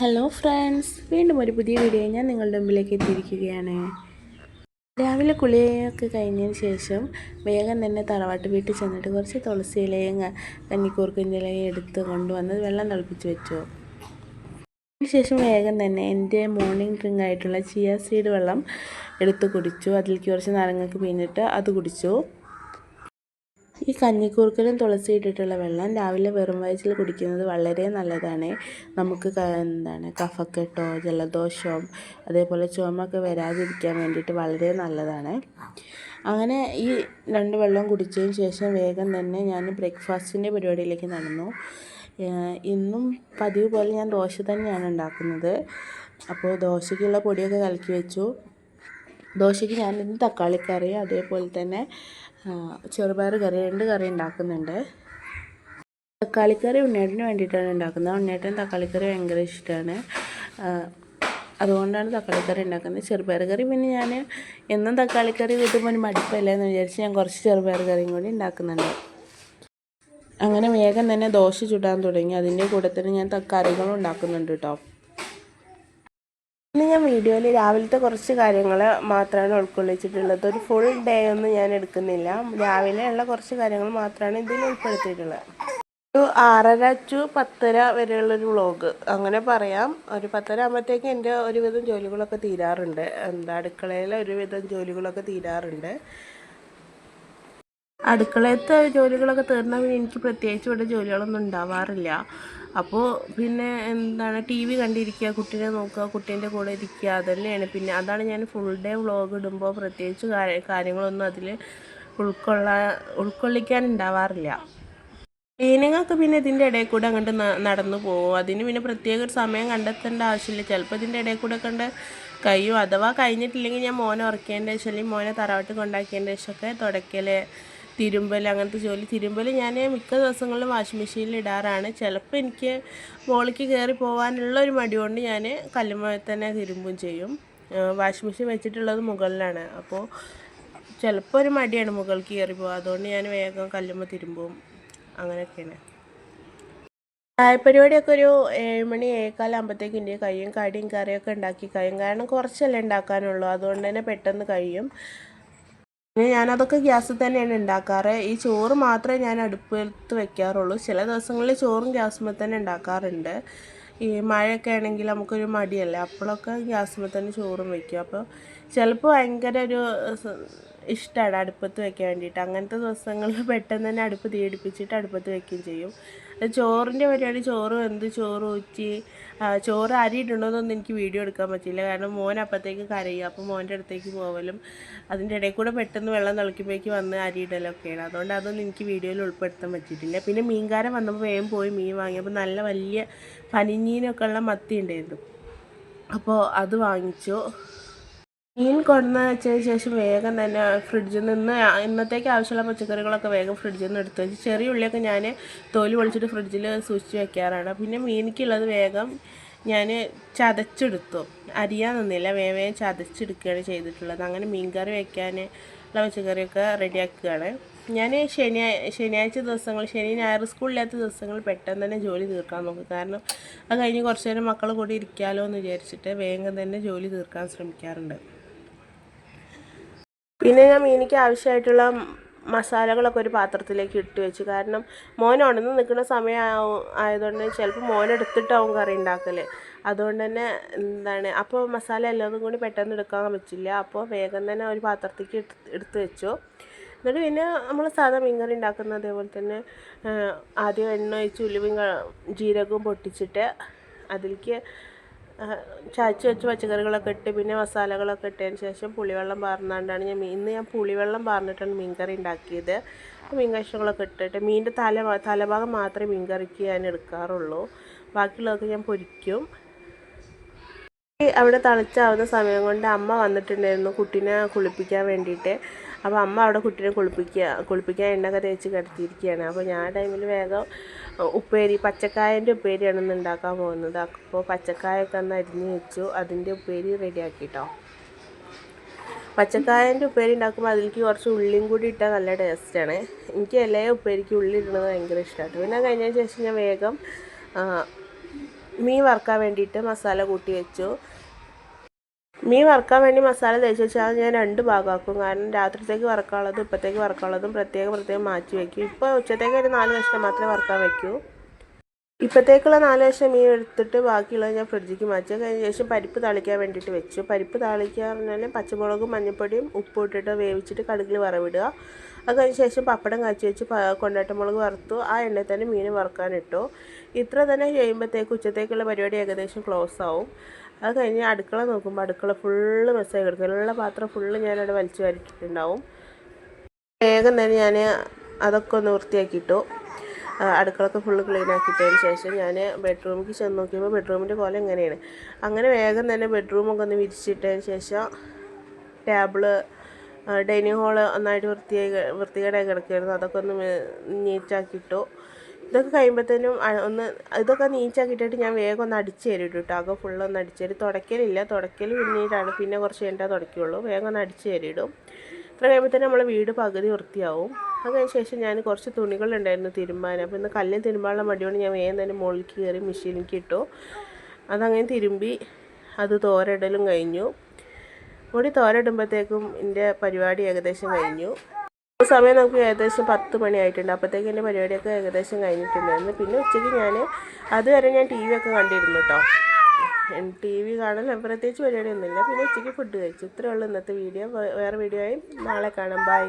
Hello friends വീണ്ടും ഒരു പുതിയ വീഡിയോ ഞാൻ നിങ്ങളുടെ മുമ്പിലേക്ക് എത്തിയിരിക്കുകയാണ്. രാവിലെ കുളിയൊക്കെ കഴിഞ്ഞതിന് ശേഷം വേഗം തന്നെ തറവാട്ട് വീട്ടിൽ ചെന്നിട്ട് കുറച്ച് തുളസി ഇലയും കന്നിക്കൂർക്കിന്റെ ഇലയും എടുത്ത് കൊണ്ടുവന്ന് വെള്ളം തിളപ്പിച്ച് വെച്ചു. അതിനുശേഷം വേഗം തന്നെ എന്റെ മോർണിംഗ് ഡ്രിങ്ക് ആയിട്ടുള്ള ചിയ സീഡ് വെള്ളം എടുത്ത് കുടിച്ചു. അതിലേക്ക് കുറച്ച് നാരങ്ങൾക്ക് പിന്നിട്ട് അത് കുടിച്ചു. ഈ കഞ്ഞിക്കൂർക്കലും തുളസി ഇട്ടിട്ടുള്ള വെള്ളം രാവിലെ വെറും വയറ്റിൽ കുടിക്കുന്നത് വളരെ നല്ലതാണ്. നമുക്ക് എന്താണ് കഫക്കെട്ടോ ജലദോഷവും അതേപോലെ ചുമക്കെ വരാതിരിക്കാൻ വേണ്ടിയിട്ട് വളരെ നല്ലതാണ്. അങ്ങനെ ഈ രണ്ട് വെള്ളം കുടിച്ചതിന് ശേഷം വേഗം തന്നെ ഞാൻ ബ്രേക്ക്ഫാസ്റ്റിന്റെ പരിപാടിയിലേക്ക് നടന്നു. ഇന്നും പതിവ് പോലെ ഞാൻ ദോശ തന്നെയാണ് ഉണ്ടാക്കുന്നത്. അപ്പോൾ ദോശയ്ക്കുള്ള പൊടിയൊക്കെ കലക്കി വെച്ചു. ദോശയ്ക്ക് ഞാൻ ഇന്ന് തക്കാളിക്കറി അതേപോലെ തന്നെ ചെറുപയർ കറി രണ്ട് കറി ഉണ്ടാക്കുന്നുണ്ട്. തക്കാളിക്കറി ഉണ്ണേട്ടന് വേണ്ടിയിട്ടാണ് ഉണ്ടാക്കുന്നത്. ഉണ്ണേട്ടൻ തക്കാളിക്കറി ഭയങ്കര ഇഷ്ടമാണ്. അതുകൊണ്ടാണ് തക്കാളിക്കറി ഉണ്ടാക്കുന്നത്. ചെറുപയർ കറി പിന്നെ ഞാൻ എന്നും തക്കാളിക്കറി കൂട്ടുമ്പോൾ ഒരു മടുപ്പല്ലേ എന്ന് വിചാരിച്ച് ഞാൻ കുറച്ച് ചെറുപയർ കറിയും കൂടി ഉണ്ടാക്കുന്നുണ്ട്. അങ്ങനെ വേഗം തന്നെ ദോശ ചുടാൻ തുടങ്ങി. അതിന്റെ കൂടെ തന്നെ ഞാൻ കറികളും ഉണ്ടാക്കുന്നുണ്ട് കേട്ടോ. ഇന്ന് ഞാൻ വീഡിയോയിൽ രാവിലത്തെ കുറച്ച് കാര്യങ്ങൾ മാത്രമാണ് ഉൾക്കൊള്ളിച്ചിട്ടുള്ളത് ഒരു ഫുൾ ഡേ ഒന്നും ഞാൻ എടുക്കുന്നില്ല. രാവിലെ ഉള്ള കുറച്ച് കാര്യങ്ങൾ മാത്രമാണ് ഇതിൽ ഉൾപ്പെടുത്തിയിട്ടുള്ളത്. ഒരു ആറര ടു പത്തര വരെയുള്ളൊരു വ്ളോഗ് അങ്ങനെ പറയാം. ഒരു പത്തര ആകുമ്പോഴത്തേക്ക് എന്റെ ഒരുവിധം ജോലികളൊക്കെ തീരാറുണ്ട്. എന്താ അടുക്കളയിൽ ഒരുവിധം ജോലികളൊക്കെ തീരാറുണ്ട്. അടുക്കളയത്തെ ജോലികളൊക്കെ തീർന്നാൽ പിന്നെ എനിക്ക് പ്രത്യേകിച്ച് ഇവിടെ ജോലികളൊന്നും ഉണ്ടാവാറില്ല. അപ്പോൾ പിന്നെ എന്താണ് ടി വി കണ്ടിരിക്കുക കുട്ടീനെ നോക്കുക കുട്ടീന്റെ കൂടെ ഇരിക്കുക അതന്നെയാണ്. പിന്നെ അതാണ് ഞാൻ ഫുൾ ഡേ വ്ളോഗ് ഇടുമ്പോൾ പ്രത്യേകിച്ച് കാര്യ- കാര്യങ്ങളൊന്നും അതിൽ ഉൾക്കൊള്ളാൻ ഉൾക്കൊള്ളിക്കാൻ ഉണ്ടാവാറില്ല മീനങ്ങൾക്ക് പിന്നെ ഇതിന്റെ ഇടയിൽ കൂടെ അങ്ങോട്ട് നടന്നു പോകും. അതിന് പിന്നെ പ്രത്യേക ഒരു സമയം കണ്ടെത്തേണ്ട ആവശ്യമില്ല. ചിലപ്പോൾ ഇതിന്റെ ഇടയിൽ കൂടെ കണ്ട് കഴിയും. അഥവാ കഴിഞ്ഞിട്ടില്ലെങ്കിൽ ഞാൻ മോനെ ഉറക്കേണ്ട ശേഷം അല്ലെങ്കിൽ മോനെ തറവാട്ട് കൊണ്ടാക്കിയതിന്റെ ശേഷമൊക്കെ തുടയ്ക്കൽ തിരുമ്പൽ അങ്ങനത്തെ ജോലി തിരുമ്പൽ ഞാൻ മിക്ക ദിവസങ്ങളിലും വാഷിംഗ് മെഷീനിൽ ഇടാറാണ്. ചിലപ്പോൾ എനിക്ക് മോളിക്ക് കയറി പോകാനുള്ള ഒരു മടി കൊണ്ട് ഞാൻ കല്ലുമ്മ തന്നെ തിരുമ്പും ചെയ്യും. വാഷിംഗ് മെഷീൻ വെച്ചിട്ടുള്ളത് മുകളിലാണ്. അപ്പോൾ ചിലപ്പോൾ ഒരു മടിയാണ് മുകളിൽ കയറി പോകുക അതുകൊണ്ട് ഞാൻ വേഗം കല്ലുമ്മ തിരുമ്പും. അങ്ങനെയൊക്കെയാണ്. ചായപ്പരിപാടിയൊക്കെ ഒരു ഏഴുമണി ഏഴേക്കാലാകുമ്പോഴത്തേക്കും എന്റെ കയ്യും കടിയും കറിയൊക്കെ ഉണ്ടാക്കി കഴിയും. കാരണം കുറച്ചല്ലേ ഉണ്ടാക്കാനുള്ളൂ. അതുകൊണ്ട് തന്നെ പെട്ടെന്ന് കഴിയും. പിന്നെ ഞാനതൊക്കെ ഗ്യാസിൽ തന്നെയാണ് ഉണ്ടാക്കാറ്. ഈ ചോറ് മാത്രമേ ഞാൻ അടുപ്പത്ത് വെക്കാറുള്ളൂ. ചില ദിവസങ്ങളിൽ ചോറും ഗ്യാസുമ്മൽ തന്നെ ഉണ്ടാക്കാറുണ്ട്. ഈ മഴയൊക്കെ ആണെങ്കിൽ നമുക്കൊരു മടിയല്ലേ? അപ്പോഴൊക്കെ ഗ്യാസുമ്മൽ തന്നെ ചോറും വെക്കും. അപ്പോൾ ചിലപ്പോൾ ഭയങ്കര ഒരു ഇഷ്ടമാണ് അടുപ്പത്ത് വെക്കാൻ വേണ്ടിയിട്ട്. അങ്ങനത്തെ ദിവസങ്ങളിൽ പെട്ടെന്ന് തന്നെ അടുപ്പ് തീയടിപ്പിച്ചിട്ട് അടുപ്പത്ത് വെക്കുകയും ചെയ്യും. ചോറിന്റെ പരിപാടി ചോറ് വെന്ത് ചോറ് ഊറ്റി ചോറ് അരി ഇടണമെന്നൊന്നും എനിക്ക് വീഡിയോ എടുക്കാൻ പറ്റില്ല കാരണം മോൻ അപ്പോഴത്തേക്ക് കരയും. അപ്പോൾ മോന്റെ അടുത്തേക്ക് പോവലും അതിന്റെ ഇടയിൽ കൂടെ പെട്ടെന്ന് വെള്ളം തിളയ്ക്കുമ്പോഴേക്ക് വന്ന് അരി ഇടലൊക്കെയാണ് അതുകൊണ്ട് അതൊന്നും എനിക്ക് വീഡിയോയിൽ ഉൾപ്പെടുത്താൻ പറ്റിയിട്ടില്ല. പിന്നെ മീൻകാരൻ വന്നപ്പോൾ വേഗം പോയി മീൻ വാങ്ങിയപ്പോൾ നല്ല വലിയ പനിഞ്ഞീനൊക്കെ ഉള്ള മത്തി ഉണ്ടായിരുന്നു. അപ്പോൾ അത് വാങ്ങിച്ചു. മീൻ കൊണ്ടുവന്ന് വെച്ചതിന് ശേഷം വേഗം തന്നെ ഫ്രിഡ്ജിൽ നിന്ന് ഇന്നത്തേക്ക് ആവശ്യമുള്ള പച്ചക്കറികളൊക്കെ വേഗം ഫ്രിഡ്ജിൽ നിന്ന് എടുത്ത് വെച്ച് ചെറിയ ഉള്ളിയൊക്കെ ഞാൻ തോൽ പൊളിച്ചിട്ട് ഫ്രിഡ്ജിൽ സൂക്ഷിച്ച് വെക്കാറാണ്. പിന്നെ മീനിക്കുള്ളത് വേഗം ഞാൻ ചതച്ചെടുത്തു. അരിയാൻ നിന്നില്ല വേഗം ചതച്ചെടുക്കുകയാണ് ചെയ്തിട്ടുള്ളത്. അങ്ങനെ മീൻകറി വയ്ക്കാൻ ഉള്ള പച്ചക്കറിയൊക്കെ റെഡിയാക്കുകയാണ്. ഞാൻ ശനിയാഴ്ച ശനിയാഴ്ച ദിവസങ്ങൾ ശനി ഞായർ സ്കൂളില്ലാത്ത ദിവസങ്ങൾ പെട്ടെന്ന് തന്നെ ജോലി തീർക്കാൻ നോക്കും. കാരണം അത് കഴിഞ്ഞ് കുറച്ച് നേരം മക്കൾ കൂടി ഇരിക്കാമല്ലോ എന്ന് വിചാരിച്ചിട്ട് വേഗം തന്നെ ജോലി തീർക്കാൻ ശ്രമിക്കാറുണ്ട്. പിന്നെ ഞാൻ മീനിക്ക് ആവശ്യമായിട്ടുള്ള മസാലകളൊക്കെ ഒരു പാത്രത്തിലേക്ക് ഇട്ട് വെച്ചു. കാരണം മോൻ ഉണർന്ന് നിൽക്കുന്ന സമയം ആയതുകൊണ്ട് ചിലപ്പോൾ മോൻ എടുത്തിട്ടാവും കറി ഉണ്ടാക്കൽ അതുകൊണ്ട് തന്നെ എന്താണ് അപ്പോൾ മസാല എല്ലാതും കൂടി പെട്ടെന്ന് എടുക്കാൻ പറ്റില്ല. അപ്പോൾ വേഗം തന്നെ ഒരു പാത്രത്തേക്ക് എടുത്ത് വെച്ചു. എന്നിട്ട് പിന്നെ നമ്മൾ സാധാ മീൻകറി ഉണ്ടാക്കുന്ന അതേപോലെ തന്നെ ആദ്യം എണ്ണ ഒഴിച്ച് ഉലുവയും ജീരകവും പൊട്ടിച്ചിട്ട് അതിലേക്ക് ചായച്ച് വെച്ച പച്ചക്കറികളൊക്കെ ഇട്ട് പിന്നെ മസാലകളൊക്കെ ഇട്ടതിന് ശേഷം പുളിവെള്ളം പാർന്നാണ്ടാണ് ഞാൻ മീൻ ഇന്ന് ഞാൻ പുളിവെള്ളം പാർന്നിട്ടാണ് മീൻകറി ഉണ്ടാക്കിയത്. മീൻ കഷ്ണങ്ങളൊക്കെ ഇട്ടിട്ട് മീനിന്റെ തല തലഭാഗം മാത്രമേ മീൻ കറിക്ക് ഞാൻ എടുക്കാറുള്ളൂ. ബാക്കിയുള്ളതൊക്കെ ഞാൻ പൊരിക്കും. അവിടെ തണുച്ചാവുന്ന സമയം കൊണ്ട് അമ്മ വന്നിട്ടുണ്ടായിരുന്നു കുട്ടീനെ കുളിപ്പിക്കാൻ വേണ്ടിയിട്ട്. അപ്പോൾ അമ്മ അവിടെ കുട്ടീനെ കുളിപ്പിക്കുക കുളിപ്പിക്കാൻ എണ്ണയൊക്കെ തേച്ച് കിടത്തിയിരിക്കുകയാണ്. അപ്പോൾ ഞാൻ ടൈമിൽ വേഗം ഉപ്പേരി പച്ചക്കായന്റെ ഉപ്പേരിയാണ് ഇന്ന് ഉണ്ടാക്കാൻ പോകുന്നത്. അപ്പോൾ പച്ചക്കായൊക്കെ ഒന്ന് അരിഞ്ഞ് വെച്ചു. അതിന്റെ ഉപ്പേരി റെഡിയാക്കി കേട്ടോ പച്ചക്കായന്റെ ഉപ്പേരി ഉണ്ടാക്കുമ്പോൾ അതിലേക്ക് കുറച്ച് ഉള്ളിയും കൂടി ഇട്ടാൽ നല്ല ടേസ്റ്റാണ് എനിക്ക് എല്ലാ ഉപ്പേരിക്ക് ഉള്ളി ഇടുന്നത് ഭയങ്കര ഇഷ്ടമാണ് പിന്നെ കഴിഞ്ഞതിന് ശേഷം ഞാൻ വേഗം മീൻ വറുക്കാൻ വേണ്ടിയിട്ട് മസാല കൂട്ടി വെച്ചു. മീൻ വറുക്കാൻ വേണ്ടി മസാല തേച്ച് വെച്ചാൽ ഞാൻ രണ്ട് ഭാഗമാക്കും. കാരണം രാത്രിത്തേക്ക് വറക്കാനുള്ളതും ഇപ്പോഴത്തേക്ക് വറക്കാനുള്ളതും പ്രത്യേകം പ്രത്യേകം മാറ്റി വയ്ക്കും ഇപ്പോൾ ഉച്ചത്തേക്ക് ഒരു നാല് കഷ്ണം മാത്രമേ വറുക്കാൻ വയ്ക്കൂ ഇപ്പോഴത്തേക്കുള്ള നാല് കഷ്ണം മീൻ എടുത്തിട്ട് ബാക്കിയുള്ളത് ഞാൻ ഫ്രിഡ്ജിക്ക് മാറ്റി കഴിഞ്ഞ ശേഷം പരിപ്പ് താളിക്കാൻ വേണ്ടിയിട്ട് വെച്ചു. പരിപ്പ് താളിക്കുക പറഞ്ഞാൽ പച്ചമുളകും മഞ്ഞൾപ്പൊടിയും ഉപ്പും ഇട്ടിട്ട് വേവിച്ചിട്ട് കടുകിൽ വറവിടുക. അത് കഴിഞ്ഞ ശേഷം പപ്പടം കാച്ചി വെച്ച് കൊണ്ടാട്ടമുളക് വറുത്തു. ആ എണ്ണയിൽ തന്നെ മീൻ വറുക്കാനിട്ടു. ഇത്ര തന്നെ ചെയ്യുമ്പോഴത്തേക്ക് ഉച്ചത്തേക്കുള്ള പരിപാടി ഏകദേശം ക്ലോസ് ആവും. അത് കഴിഞ്ഞ് അടുക്കള നോക്കുമ്പോൾ അടുക്കള ഫുള്ള് മെസ്സായി കിടക്കും. എല്ലാ പാത്രം ഫുള്ള് ഞാനവിടെ വലിച്ചു വാരിട്ടിട്ടുണ്ടാവും. വേഗം തന്നെ ഞാൻ അതൊക്കെ ഒന്ന് വൃത്തിയാക്കിയിട്ടു. അടുക്കളൊക്കെ ഫുള്ള് ക്ലീൻ ആക്കിയിട്ടതിന് ശേഷം ഞാൻ ബെഡ്റൂമിലേക്ക് ചെന്ന് നോക്കിയപ്പോൾ ബെഡ്റൂമിന്റെ കോലം എങ്ങനെയാണ്. അങ്ങനെ വേഗം തന്നെ ബെഡ്റൂമൊക്കെ ഒന്ന് വിരിച്ചിട്ടതിന് ശേഷം ടേബിൾ ഡൈനിങ് ഹാൾ ഒന്നായിട്ട് വൃത്തിയായി വൃത്തികേടായി കിടക്കുകയായിരുന്നു അതൊക്കെ ഒന്ന് നീറ്റാക്കിയിട്ടു. ഇതൊക്കെ കഴിയുമ്പോഴത്തേനും ഒന്ന് ഇതൊക്കെ നീറ്റാക്കിയിട്ടിട്ട് ഞാൻ വേഗം ഒന്ന് അടിച്ച് തരും കേട്ടോ അകം ഫുള്ള് ഒന്ന് അടിച്ച് തരും. തുടക്കലില്ല തുടക്കൽ പിന്നീടാണ്. പിന്നെ കുറച്ച് കഴിഞ്ഞാൽ തുടക്കുകയുള്ളൂ വേഗം ഒന്ന് അടിച്ച് തരിടും. ഇത്ര കഴിയുമ്പോഴത്തേനും നമ്മളെ വീട് പകുതി വൃത്തിയാവും. അതിന് ശേഷം ഞാൻ കുറച്ച് തുണികളുണ്ടായിരുന്നു തിരുമ്പാൻ. അപ്പോൾ ഇന്ന് കല്ലിൽ തിരുമ്പാനുള്ള മടിയോട് ഞാൻ വേഗം തന്നെ മുകളിൽ കയറി മെഷീനിലേക്ക് ഇട്ടു അതങ്ങനെ തിരുമ്പി അത് തോരടലും കഴിഞ്ഞു. മുടി തോരടുമ്പോഴത്തേക്കും എന്റെ പരിപാടി ഏകദേശം കഴിഞ്ഞു. സമയം നമുക്ക് ഏകദേശം പത്ത് മണിയായിട്ടുണ്ട് അപ്പോഴത്തേക്കും എന്റെ പരിപാടിയൊക്കെ ഏകദേശം കഴിഞ്ഞിട്ടുണ്ടായിരുന്നു. പിന്നെ ഉച്ചയ്ക്ക് ഞാൻ അതുവരെ ഞാൻ ടി വി ഒക്കെ കണ്ടിരുന്നു കേട്ടോ ടി വി കാണാൻ പ്രത്യേകിച്ച് പരിപാടിയൊന്നുമില്ല. പിന്നെ ഉച്ചയ്ക്ക് ഫുഡ് കഴിച്ചു. ഇത്രയേ ഉള്ളൂ ഇന്നത്തെ വീഡിയോ വേറെ വീഡിയോ ആയി നാളെ കാണാം. ബൈ